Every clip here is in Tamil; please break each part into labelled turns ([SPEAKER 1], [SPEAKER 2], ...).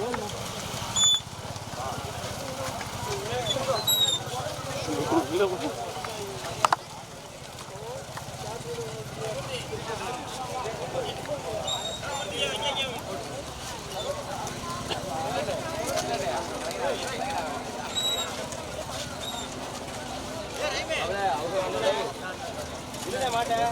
[SPEAKER 1] வண்டி தூக்கிட்டு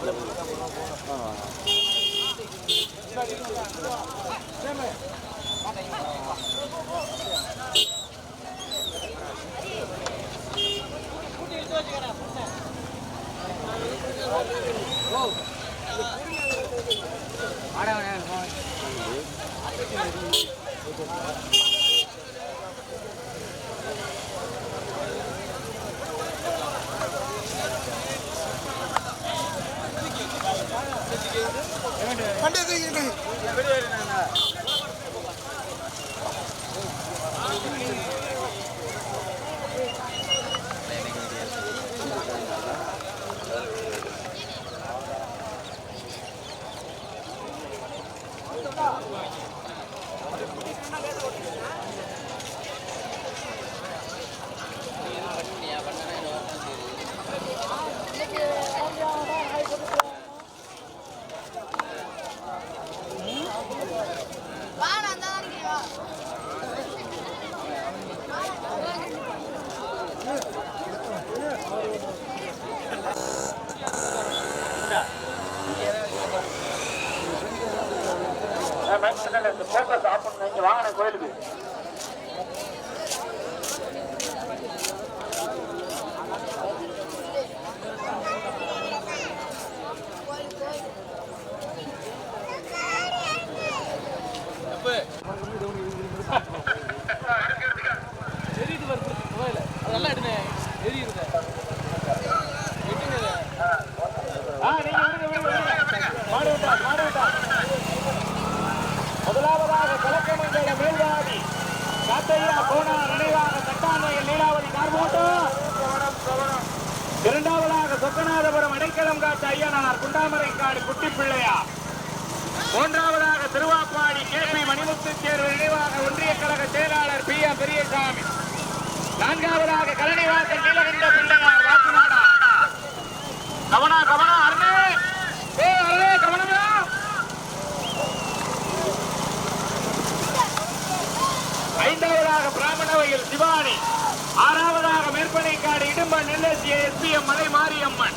[SPEAKER 2] வா
[SPEAKER 3] விட்டா. முதலாவதாக கலக்கமங்கல மேல்வாடி காத்தையா கோனா நினைவாக தட்டாமையில் லீலாவதி கார்மோட்டம் இரண்டாவதாக சொக்கநாதபுரம் அடைக்கலம் காத்த ஐயனார் குண்டாமரைக்காடு குட்டி பிள்ளையா மூன்றாவதாக திருவாப்பாடி கே பி மணிமுத்து தேர்வு நினைவாக ஒன்றிய கழக செயலாளர் பி எம் பெரியசாமி. நான்காவதாக கலனிவாசல் நீலகண்ட பிள்ளையார் வாக்குநாடா கவனா கவனா அருமே ஏ அருணே கவனமா? ஐந்தாவதாக பிராமணவையில் சிவானி. ஆறாவதாக மேற்பனைக்காடு இடும்ப நெல்லசிய எஸ்பிஎம் மலை மாரியம்மன்.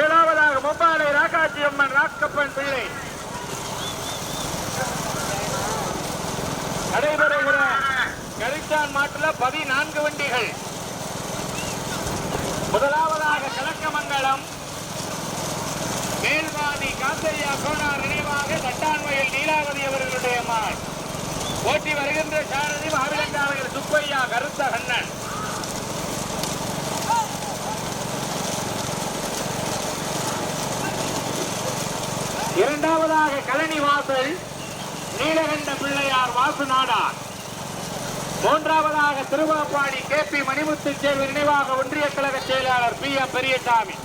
[SPEAKER 3] ஏழாவதாக முப்பாலை ராக்காட்சி அம்மன் ராக்கப்பன் பிள்ளை நடைபெறுகிற கரிச்சான் மாட்டுல பதினான்கு வண்டிகள். முதலாவதாக கலக்கமங்கலம். மேல்வாதி காந்தையா கோனார் நினைவாக தட்டான்மையில் நீலாவதி அவர்களுடைய மாள். போட்டி வருகின்ற சாரதி மாவிலங்காவையில் சுப்பையா கருத்த கண்ணன். இரண்டாவதாக கழனி வாசல். நீலகண்ட பிள்ளையார் வாசு நாடார் மூன்றாவதாக திருவாப்பாடி கே பி மணிமுத்து சேர்வு நினைவாக ஒன்றிய கழக செயலாளர் பி எம் பெரியசாமி.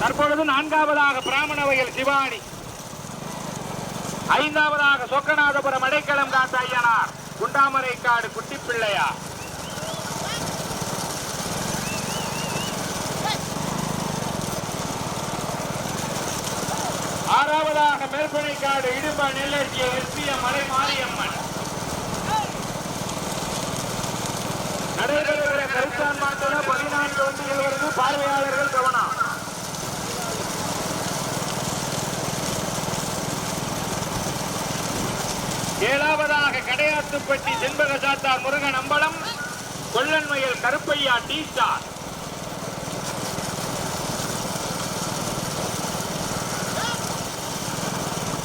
[SPEAKER 3] தற்பொழுது நான்காவதாக பிராமணவையில் சிவானி. ஐந்தாவதாக சொக்கநாதபுரம் அடைக்கலம் காத்த ஐயனார். குண்டாமரைக்காடு குட்டி பிள்ளையார் ஆறாவதாக மேற்பனைக்காடு இடும்ப நெல்லடிய எஸ்பிய மலை மாரியம்மன். நடைபெறுகிற கருத்தான் மாட்டில பதினான்கு வண்டிகள் வருது. பார்வையாளர்கள் கவனம். ஏழாவதாக கடையாத்துப்பட்டி செண்பக சாத்தார் முருகன் அம்பலம் கொல்லன்மையில் கருப்பையா டி ஸ்டார்.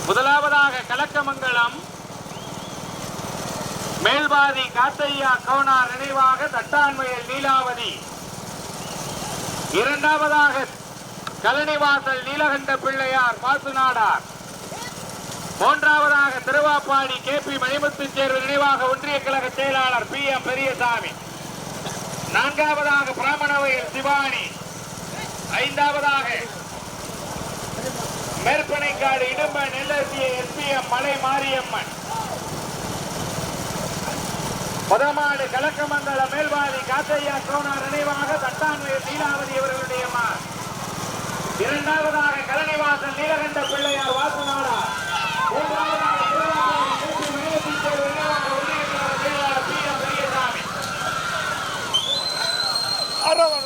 [SPEAKER 3] முதலாவதாக கலக்கமங்கலம் மேல்பாதி காத்தையா கவுனார் நினைவாக தட்டான்மையில் நீலாவதி. இரண்டாவதாக கலனிவாசல் நீலகண்ட பிள்ளையார் பாசுநாடார் மூன்றாவதாக திருவாப்பாடி கே பி மணிமுத்து தேர்வு நினைவாக ஒன்றிய கழக செயலாளர் பி எம் பெரியசாமி. நான்காவதாக பிராமணவையில் சிவானி. ஐந்தாவதாக மேற்பனைக்காடு இடும்ப நெல்லசிய எஸ்பிஎம் மலை மாரியம்மன். புதமாடு கலக்கமங்கல மேல்வாதி காத்தையா சோனார் நினைவாக தட்டான்மையில் லீலாவதி அவர்களுடைய இரண்டாவதாக கலனிவாசல் நீலகண்ட பிள்ளையார் வாசுநாடா மூன்றாவதாக திருவாரூர் கேபி மணியத்தின் தேர்வு நினைவாக ஒன்றிய கழக செயலாளர் பி எம் பெரியசாமி போடுங்க.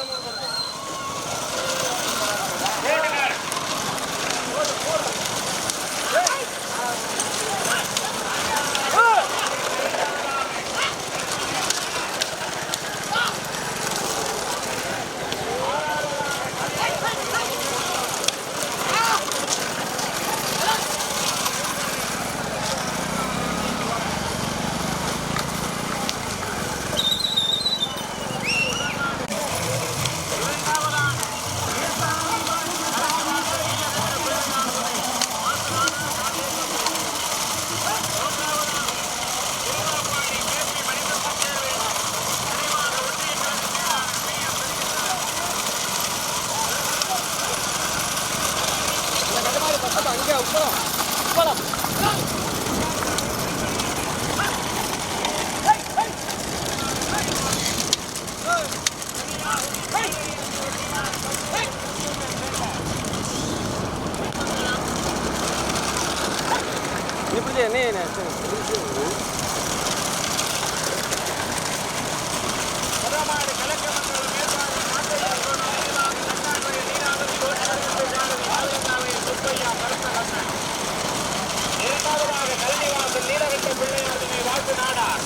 [SPEAKER 1] இப்படி என்ன
[SPEAKER 3] புதமாடு கலக்கமங்கல மேல்வாதி காத்தையா கோனார் நினைவாக தட்டான்மையில் நீலாவதி ஒன்றிய கழக செயலாளர் ஆளுநர் சுப்பையா கருத்தகண்ணன் இரண்டாவதாக கல்விவாசல் நீலகண்ட பிள்ளையார் வாக்கு நாடார்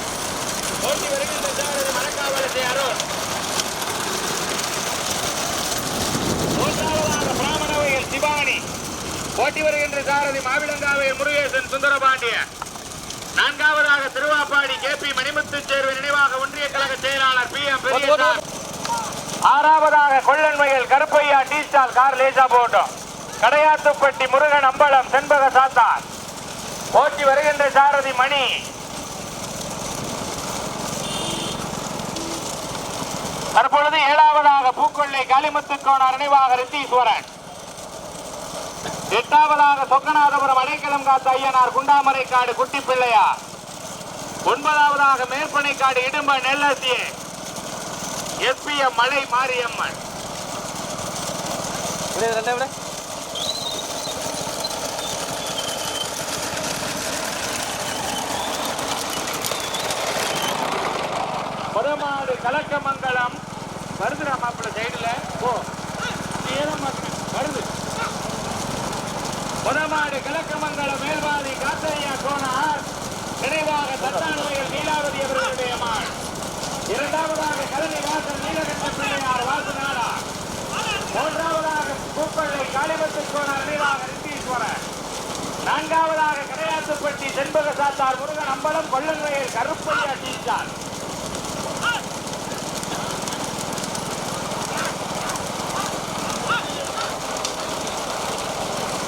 [SPEAKER 3] ஓட்டி வருகின்ற சாரதி மணக்காவலத்தை அருண் மூன்றாவதாக பிராமணவையில் சிவானி ஓட்டி வருகின்ற சாரதி மாவிலங்காவையில் முருகேசன் சுந்தரபாண்டியன் நான்காவதாக திருவாப்பாடி கே பி மணிமுத்து சேர்வு நினைவாக ஒன்றிய கழக செயலாளர் பி எம் பெரியசாமி ஆறாவதாக கொள்ளன்மையில் கருப்பையா டி ஸ்டால் கார் லேசா போட்டோம் கடையாத்துப்பட்டி முருகன் அம்பலம் செண்பக சாத்தார். ஓட்டி வருகின்ற சாரதி மணி. தற்பொழுது ஏழாவதாக பூக்கொள்ளை காளிமுத்து கோணார் நினைவாக ரித்தீஸ்வரன். எட்டாவதாக சொக்கநாதபுரம் அடைக்கலம் காத்த ஐயனார் குண்டாமரைக்காடு குட்டி பிள்ளையார் ஒன்பதாவதாக மேற்பனைக்காடு இடும்ப நெல்லசியே எஸ்பிஎம் மலை மாரியம்மன்.
[SPEAKER 1] ரெண்டே விட
[SPEAKER 3] புறமாடு கலக்கமங்கலம் வருதுடா மாப்பிள்ள சைடுல ஓ வருது. புறமாடு கலக்கமங்கலம் மேல்வாதி காத்தையா சோனார் நினைவாக தட்டானுவையில் நீலாவதி அவர்களுடைய மாள். இரண்டாவதாக கருணை வாசல் நீலகண்ட பிள்ளையார் வாசனாரா மூன்றாவதாக பூப்பள்ளை காளிபத்து சோனார் நினைவாக ரித்தீஸ்வரர். நான்காவதாக கடையாத்துப்பட்டி செண்பக சாத்தார் முருகன் அம்பலம் கொள்ளன்வயல் கருப்பையா டீச்சார்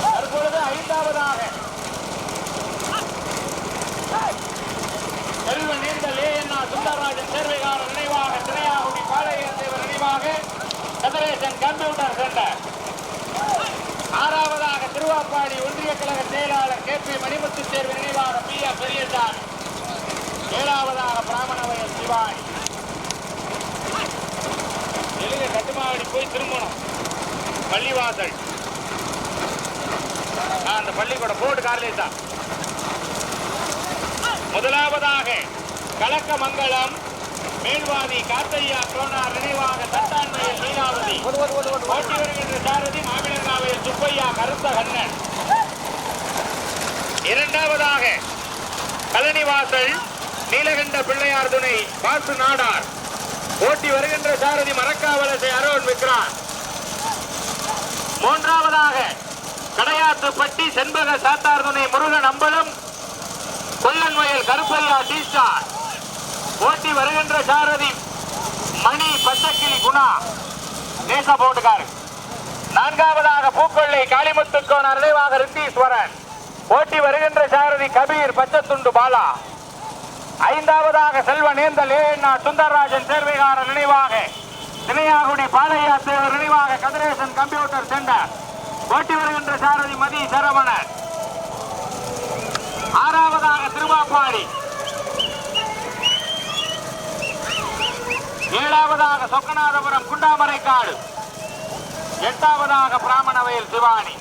[SPEAKER 3] தற்பொழுது ஐந்தாவதாக செல்வ நீந்தல் ஏஎன்ஆ சுந்தரராஜன் சேர்வைகாரர் நினைவாக திரையாகுடி பாளையத்தேவர் நினைவாக கதிரேசன் கம்ப்யூட்டர் சென்டர் ஆறாவதாக திருவாப்பாடி ஒன்றிய கழக செயலாளர் கே பி மணிமுத்து தேர்வு நினைவாக பி ஆர் பெரியசாமி. ஏழாவதாக பிராமணவயல் சிவாய் எளிய கட்டுமாவடி போய் திரும்பணும். பள்ளிவாசல். ஆ, அந்த பள்ளிக்கூட போர்டு கார்லேசா முதலாவதாக கலக்கமங்கலம் மேல்வாதி காத்தையா கோனார் நினைவாக
[SPEAKER 1] ஓடு ஓடு
[SPEAKER 3] ஓட்டி வருகின்ற சாரதி மாவிலங்காவையில் சுப்பையா கருத்த கண்ணன். இரண்டாவதாக கலனிவாசல் நீலகண்ட பிள்ளையார் துணை பாசு நாடார். ஓட்டி வருகின்ற சாரதி மரக்காவலசை அருண் விக்ரான். மூன்றாவதாக கடையாத்துப்பட்டி செண்பக சாத்தார் துணை முருகன் அம்பலம் கொல்லன்வயல் கருப்பையா டீஸ்டார் ஓட்டி வருகின்ற சாரதி மணி பச்சக்கிளி குணா தேச போட்டுக்காரு நான்காவதாக பூக்கொள்ளை காளிமுத்துக்கோன் நினைவாக ரித்தீஸ்வரன். ஓட்டி வருகின்ற சாரதி கபீர் பச்சத்துண்டு பாலா. ஐந்தாவதாக செல்வ நேந்தல் ஏன்னா சுந்தரராஜன் சேர்வைகார நினைவாக தினையாகுடி பாலையா தேவர் நினைவாக கதிரேசன் கம்ப்யூட்டர் சென்டர் ஓட்டி வருகின்ற சாரதி மதி சரவணன். ஆறாவதாக திருவாப்பாடி ஏழாவதாக சொக்கநாதபுரம் குண்டாமரைக்காடு எட்டாவதாக பிராமணவயல் சிவானி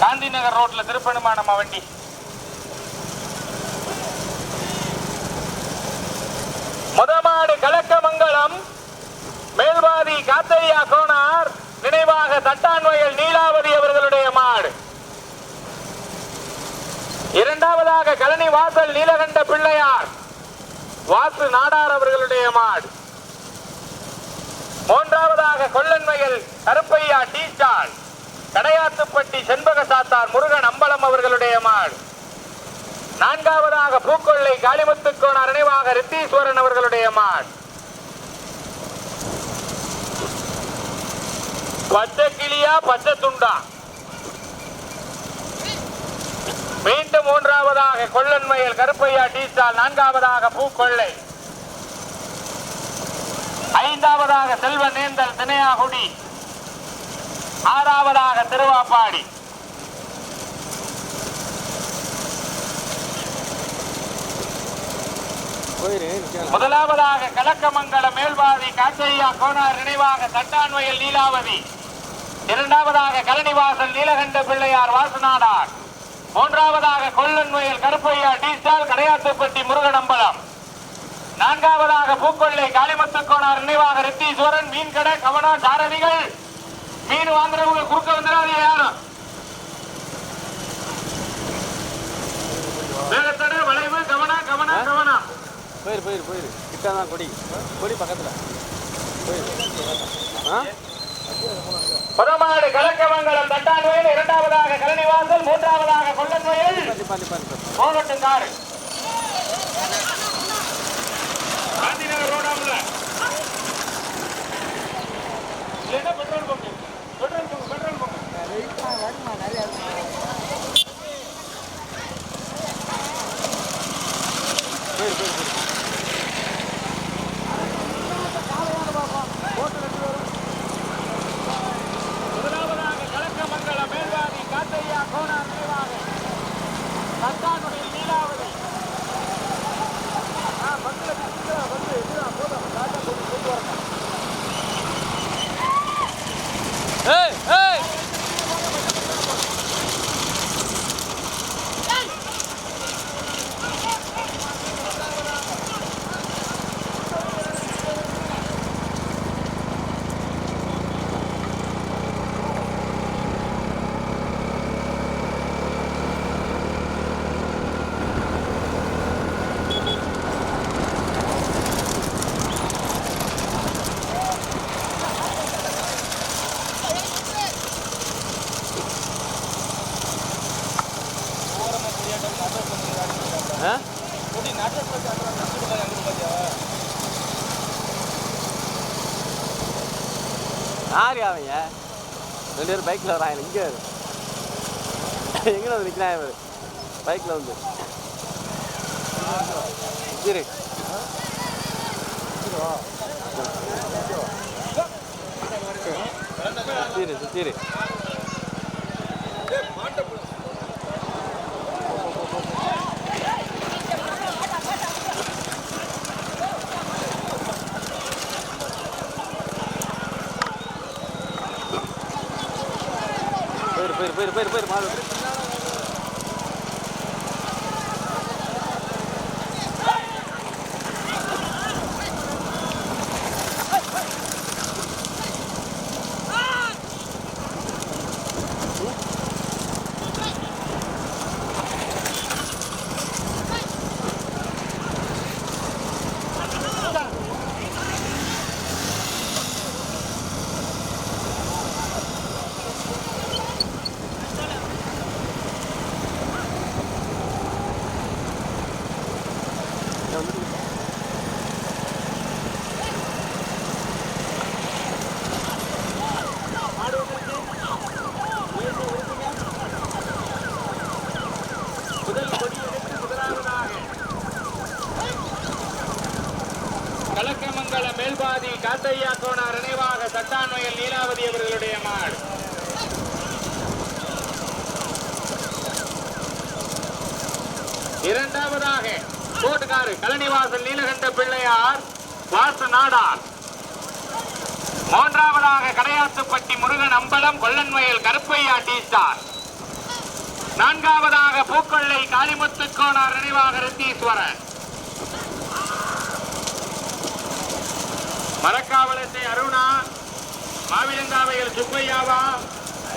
[SPEAKER 3] காந்தி நகர் ரோட்ல திருப்பணுமா வண்டி முதமாடு கலக்கமங்கலம் மேல்வாதி காத்தையா கோனார் நினைவாக தட்டான்வயல் நீலாவதி அவர்களுடைய மாடு. இரண்டாவதாக கழனி வாசல் நீலகண்ட பிள்ளையார். வாசு நாடார் அவர்களுடைய மாடு. மூன்றாவதாக கொள்ளன்மையில் கருப்பையா டீ ஸ்டால் கடையாத்துப்பட்டி செண்பக சாத்தார் முருகன் அம்பலம் அவர்களுடைய மாடு. நான்காவதாக பூக்கொள்ளை காளிமுத்துக்கோணர் நினைவாக ரித்தீஸ்வரன் அவர்களுடைய மாடு. பச்சை கிளியா பச்சை துண்டா? மீண்டும் மூன்றாவதாக கொள்ளன்மையில் கருப்பையா டீ நான்காவதாக பூக்கொள்ளை ஐந்தாவதாக செல்வ நேந்தல் தினையாகுடி ஆறாவதாக திருவாப்பாடி. முதலாவதாக கலக்கமங்கல மேல்வாதி காட்டையா கோனார் நினைவாக தட்டான்மையில் லீலாவதி இரண்டாவதாக கலனிவாசல் நீலகண்ட பிள்ளையார் வாசுநாடார் மூன்றாவதாக கொல்லன்வயல் கருப்பையா டி ஸ்டால் கடையாத்துப்பட்டி முருகனம்பலம். நான்காவதாக பூக்கொள்ளை காளிமத்து கோனார் நினைவாக ரித்தீஸ்வரன் மீன் கடை கவனா சாரதிகள் மீன் வாங்குறவங்க குறுக்க வந்துடாதீங்க யாரும். வேகத்தடை வளைவு கவனா கவனா கவனா.
[SPEAKER 1] போயிரு போயிரு போயிரு. கிட்ட தான் கொடி. கொடி பக்கத்தில். போயிரு ஆ?
[SPEAKER 3] புறமாடு கலக்கமங்கலம் தட்டான்வயல் இரண்டாவதாக கலனிவாசல் மூன்றாவதாக
[SPEAKER 1] நிப்பா நிப்பா
[SPEAKER 3] போகட்டும் காரு காந்திநகர் ரோடாம்ல இல்லைன்னா petrol bunk. Petrol bunk petrol bunk
[SPEAKER 1] போயிரு போயிரு போயிரு
[SPEAKER 3] முதலாவதாக கலக்கமங்கலம் மேல்வாதி காத்தையா கோணா நினைவாக தட்டானுடைய நீலாவதி ஆ பஸ்ல வந்து இதுதான் போதும் காட்டை கொண்டு கொண்டு வரணும்
[SPEAKER 1] ஏய் ஏய் ஆ யார் அவங்க ரெண்டு பேரும் பைக்கில் வராங்க இங்கே எங்கே வந்து நிற்கிறான் இவர்? பைக்கில் வந்து. சரி சரி சரி போயிரு போயிரு போயிரு போயிரு போயிரு மாடு. மங்கள
[SPEAKER 3] மேல்பாதி காத்தையா கோணார் நினைவாக சட்டான்வயல் நீலாவதி அவர்களுடைய மாடு. இரண்டாவதாக கோட்டுக்காரு கலனிவாசல் நீலகண்ட பிள்ளையார் வாச நாடார். மூன்றாவதாக கடையாத்துப்பட்டி முருகன் அம்பலம் கொல்லன்வயல் கருப்பையா டி ஸ்டார். நான்காவதாக பூக்கொள்ளை காளிமுத்து கோணார் நினைவாக ரித்தீஸ்வரன். மரக்காவலத்தை அருணா மாவிலங்காவையில் சுப்பையாவா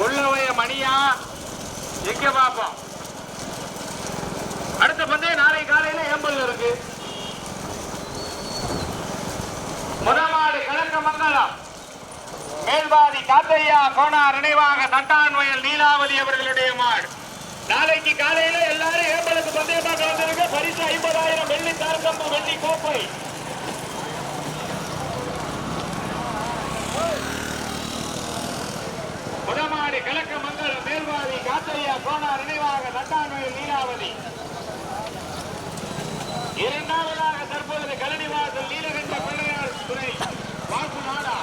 [SPEAKER 3] உள்ளவைய மணியா எங்க பார்ப்போம் அடுத்த பந்தயம் நாளை காலையில ஏம்பல் இருக்கு. முதமாடு கிழக்கு மங்களம். மேல்வாதி காத்தையா கோனா நினைவாக தட்டான்வயல் நீலாவதி அவர்களுடைய மாடு. நாளைக்கு காலையில எல்லாரும் ஏம்பலுக்கு பந்தயமாக பார்க்க வந்திருக்க பரிசு ஐம்பதாயிரம் வெள்ளி தார்கம்பு வெள்ளி கோப்பை. முதமாடு கிழக்கு மங்கலம் மேல்வாதி காத்தையா கோனார் நினைவாக தட்டான்வயல் நீலாவதி இரண்டாவதாக தற்போது கலனிவாசல் நீலகண்ட பிள்ளையார் துறை வாக்கு நாடா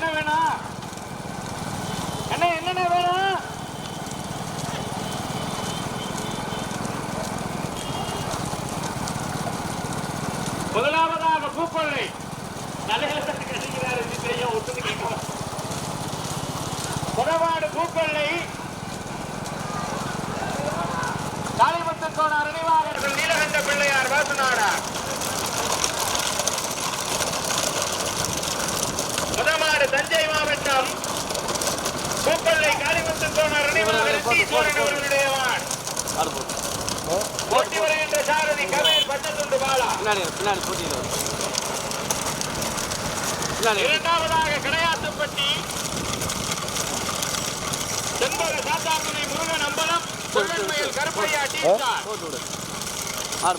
[SPEAKER 3] என்ன வேணும்? ஆறு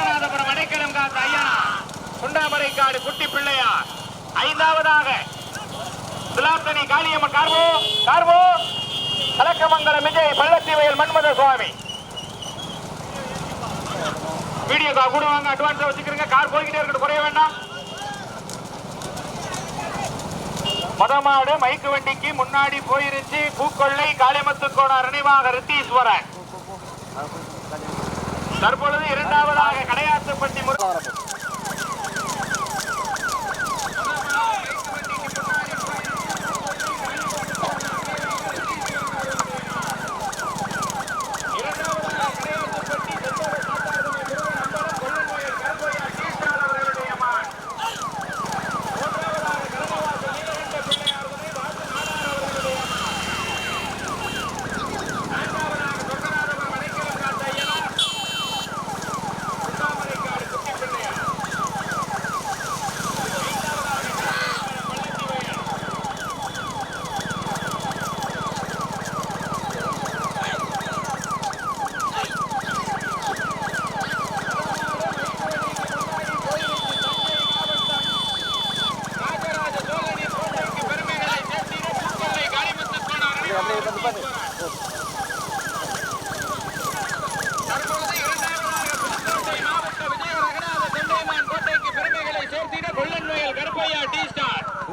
[SPEAKER 1] ராமநாதபுரம் அடைக்கலம் காத்த ஐயனா சுண்டாமரைக்காடு குட்டி பிள்ளையார். ஐந்தாவதாக துலாத்தனி காளியம்மன் கார்வோ கார்வோ கலக்கமங்கலம் விஜய் பள்ளத்தி வயல் மன்மத சுவாமி. வீடியோ கால் கூட வாங்க அட்வான்ஸா வச்சுக்கிறீங்க கார் போய்கிட்டே இருக்கட்டும் குறைய வேண்டாம். மதமாடு மைக்கு வண்டிக்கு முன்னாடி போயிருச்சு. பூக்கொள்ளை காளிமத்து கோணார் நினைவாக ரித்தீஸ்வரன். தற்பொழுது இரண்டாவதாக பிரயாசப்பட்டி முறை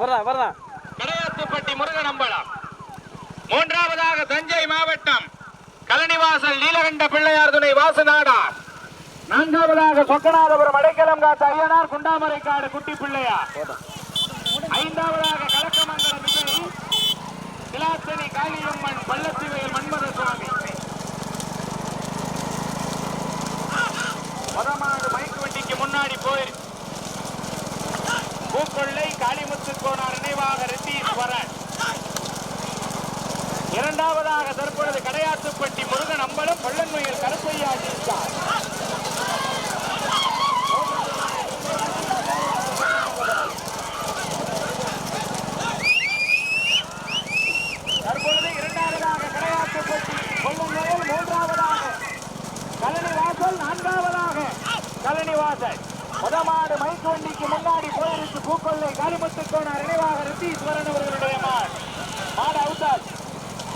[SPEAKER 1] வரதான் வரதான்
[SPEAKER 3] கடையாத்துப்பட்டி முருகன் அம்பலம். மூன்றாவதாக தஞ்சை மாவட்டம் கலனிவாசல் நீலகண்ட பிள்ளையார் துணை வாசநாடார் நான்காவதாக சொக்கநாதபுரம் அடைக்கலம் காத்த ஐயனார் குண்டாமரைக்காடு குட்டி பிள்ளையார் ஐந்தாவதாக கலக்கமங்கலம் விஜய் காளியம்மன் பள்ளத்திவையில் மன்மத சுவாமி மதமாடு மைக்கு வண்டிக்கு முன்னாடி போயிருக்கு. பூக்கொள்ளை காளிமுத்து கோனார் நினைவாக ரெட்டீஸ்வரன் இரண்டாவதாக தற்பொழுது கடையாத்துப்பட்டி முருகன் அம்பலம் பள்ளன்மையில் கருப்பையா ஜீவித்தார் தற்பொழுது இரண்டாவதாக கடையாத்துப்பட்டி கொள்ளன்மையில் மூன்றாவதாக கலனி வாசல் நான்காவதாக கலனி வாசல் முதமாடு மைக்கு வண்டிக்கு முன்னாடி போயிருக்கு பூக்கொள்ளை காளிமுத்து கோணார் நினைவாக ரித்தீஸ்வரன் அவர்களுடைய மாடு. மாடு அவுத்தாஜ்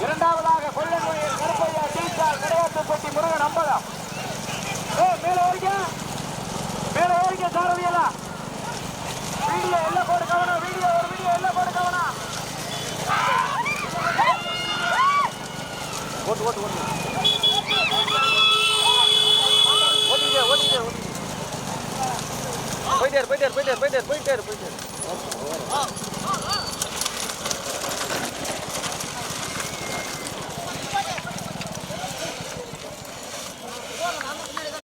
[SPEAKER 3] இரண்டாவதாக கொள்ளன்மையில் கருப்பையா டீச்சார் கடையாத்துப்பட்டி முருகன் அம்பலம். ஏ மேல ஓடிக்க. மேல ஓடிக்க சாரதியலா வீடியோ எல்லாம் போடு கவனம். வீடியோ ஒரு வீடியோ எல்லாம் போடு கவனம்.
[SPEAKER 1] ஓட்டு ஓட்டு ஓட்டு போயிட்டே இரு, போயிட்டே இரு, போயிட்டே இரு, போயிட்டே இரு, போயிட்டே இரு, போயிட்டே இரு.